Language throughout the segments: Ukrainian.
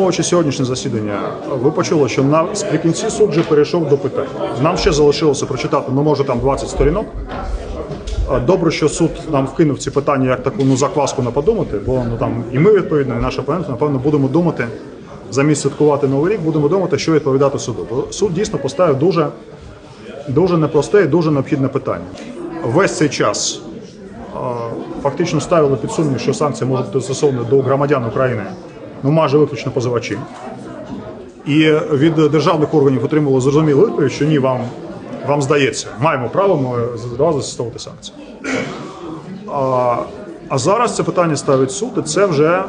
підсумовуючи сьогоднішнє засідання, ви почули, що на сприкінці суд вже перейшов до питань. Нам ще залишилося прочитати, ну може там 20 сторінок. Добре, що суд нам вкинув ці питання як таку ну закваску на подумати, бо ну там і ми відповідно, і наш опонент, напевно, будемо думати замість святкувати новий рік, будемо думати, що відповідати суду. Бо суд дійсно поставив дуже, дуже непросте і дуже необхідне питання. Весь цей час фактично ставили під сумнів, що санкції можуть бути застосовані до громадян України, ну майже виключно позивачі. І від державних органів отримали зрозумілу відповідь, що ні, вам, вам здається, маємо право ми зразу застосовувати санкції. А, а зараз це питання ставить суд, і це вже.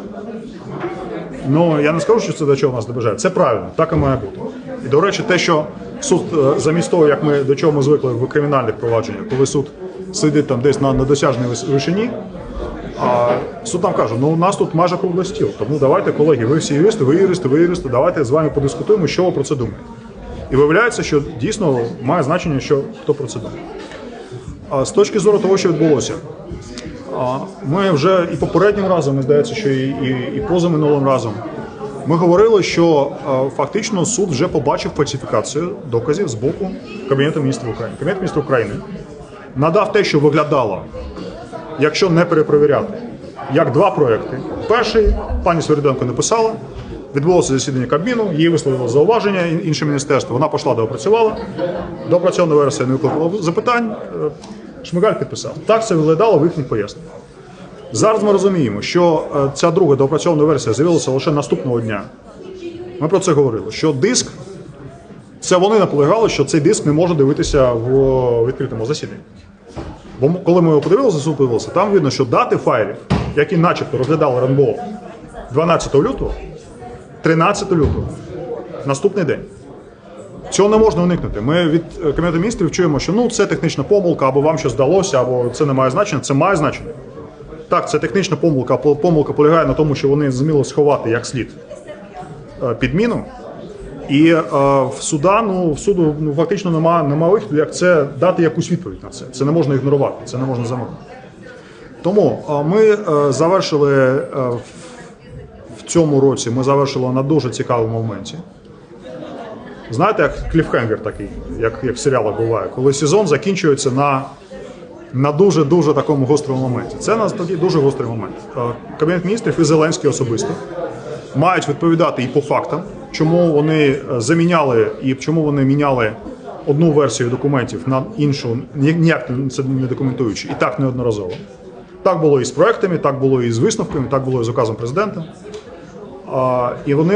Ну я не скажу, що це до чого нас добежає. Це правильно, так і має бути. І до речі, те, що суд е, замість того, як ми до чого ми звикли в кримінальних провадженнях, коли суд сидить там десь на недосяжній вишині, а суд нам каже, ну у нас тут майже круглий стіл. Тому давайте, колеги, ви всі юристи, ви юристи, ви юристи, давайте з вами подискутуємо, що ви про це думаєте. І виявляється, що дійсно має значення, що хто про це думає. А з точки зору того, що відбулося, ми вже і попереднім разом, мені здається, що і, і, і позаминулим разом. Ми говорили, що фактично суд вже побачив фальсифікацію доказів з боку Кабінету міністрів України. Кабінет міністрів України надав те, що виглядало, якщо не перепровіряти, як два проекти. Перший пані Свириденко написала, відбулося засідання Кабміну, їй висловило зауваження інше міністерство. Вона пішла доопрацювала. Доопрацьована версія не викликала запитань. е, Шмигаль підписав. Так це виглядало в їхніх поясненнях. Зараз ми розуміємо, що е, ця друга доопрацьована версія з'явилася лише наступного дня. Ми про це говорили. Що диск, це вони наполягали, що цей диск не може дивитися в відкритому засіданні. Бо коли ми його подивилися, суд подивилися, там видно, що дати файлів, які начебто розглядали РНБО 12 лютого, 13 лютого, наступний день. Цього не можна уникнути. Ми від е, Кабінету міністрів чуємо, що ну це технічна помилка, або вам щось здалося, або це не має значення. Це має значення. Так, це технічна помилка. По- Помилка полягає на тому, що вони зуміли сховати як слід е, підміну. І е, в суда, ну в суду ну, фактично немає нема виходу, як це дати якусь відповідь на це. Це не можна ігнорувати, це не можна замовити. Тому е, ми е, завершили е, в- цьому році. Ми завершили на дуже цікавому моменті. Знаєте, як кліфхенгер такий, як, як в серіалах буває, коли сезон закінчується на, на дуже дуже такому гострому моменті. Це нас такий дуже гострий момент. Е, Кабінет міністрів і Зеленський особисто мають відповідати і по фактам, чому вони е, заміняли і чому вони міняли одну версію документів на іншу, ніяк це не документуючи, і так неодноразово. Так було і з проектами, так було і з висновками, так було і з указом президента. І вони